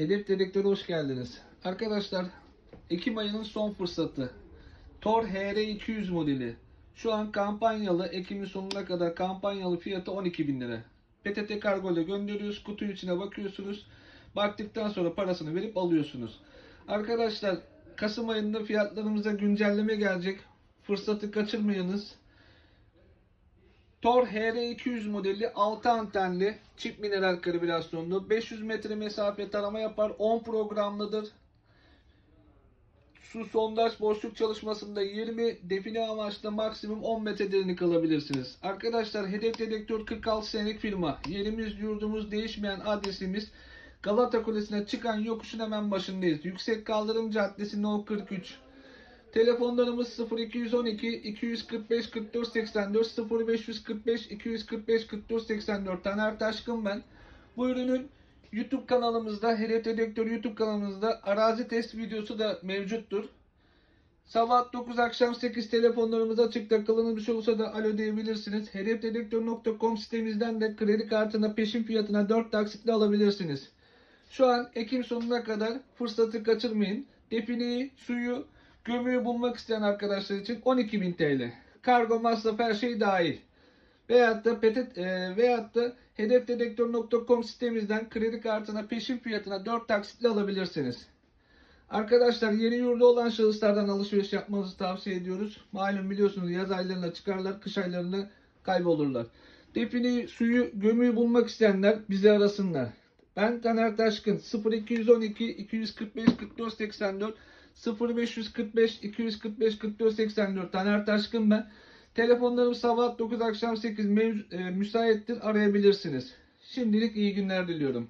Hedef Dedektör'e hoş geldiniz. Arkadaşlar Ekim ayının son fırsatı. Tor HR200 modeli. Şu an kampanyalı Ekim'in sonuna kadar kampanyalı fiyatı 12.000 lira. PTT kargo ile gönderiyoruz. Kutu içine bakıyorsunuz. Baktıktan sonra parasını verip alıyorsunuz. Arkadaşlar Kasım ayında fiyatlarımıza güncelleme gelecek. Fırsatı kaçırmayınız. Tor HR200 modeli 6 antenli çift mineral kalibrasyonlu 500 metre mesafe tarama yapar 10 programlıdır. Su sondaj boşluk çalışmasında 20 define amaçlı maksimum 10 metre derinlik alabilirsiniz. Arkadaşlar hedef dedektör 46 senelik firma. Yerimiz yurdumuz değişmeyen adresimiz Galata Kulesi'ne çıkan yokuşun hemen başındayız. Yüksek Kaldırım Caddesi No 43. Telefonlarımız 0212 245 44 84 0545 245 44 84 Taner Taşkın ben. Bu ürünün YouTube kanalımızda Hedef Dedektör YouTube kanalımızda arazi test videosu da mevcuttur. Sabah 9 akşam 8 telefonlarımız açık takılınız bir şey olursa da alo diyebilirsiniz. Hedefdedektör.com sitemizden de kredi kartına peşin fiyatına 4 taksitle alabilirsiniz. Şu an Ekim sonuna kadar fırsatı kaçırmayın. Defineyi, suyu, gömüğü bulmak isteyen arkadaşlar için 12.000 TL. Kargo masraf her şey dahil. Veyahut da petet, e, veyahut da hedefdedektör.com sitemizden kredi kartına peşin fiyatına 4 taksitle alabilirsiniz. Arkadaşlar yeni yurdu olan şahıslardan alışveriş yapmanızı tavsiye ediyoruz. Malum biliyorsunuz yaz aylarında çıkarlar, kış aylarında kaybolurlar. Defineyi, suyu, gömüğü bulmak isteyenler bizi arasınlar. Ben Taner Taşkın 0212 245 44 84 0545 245 44 84 Taner Taşkın ben. Telefonlarım sabah 9 akşam 8 mev- e, müsaittir arayabilirsiniz. Şimdilik iyi günler diliyorum.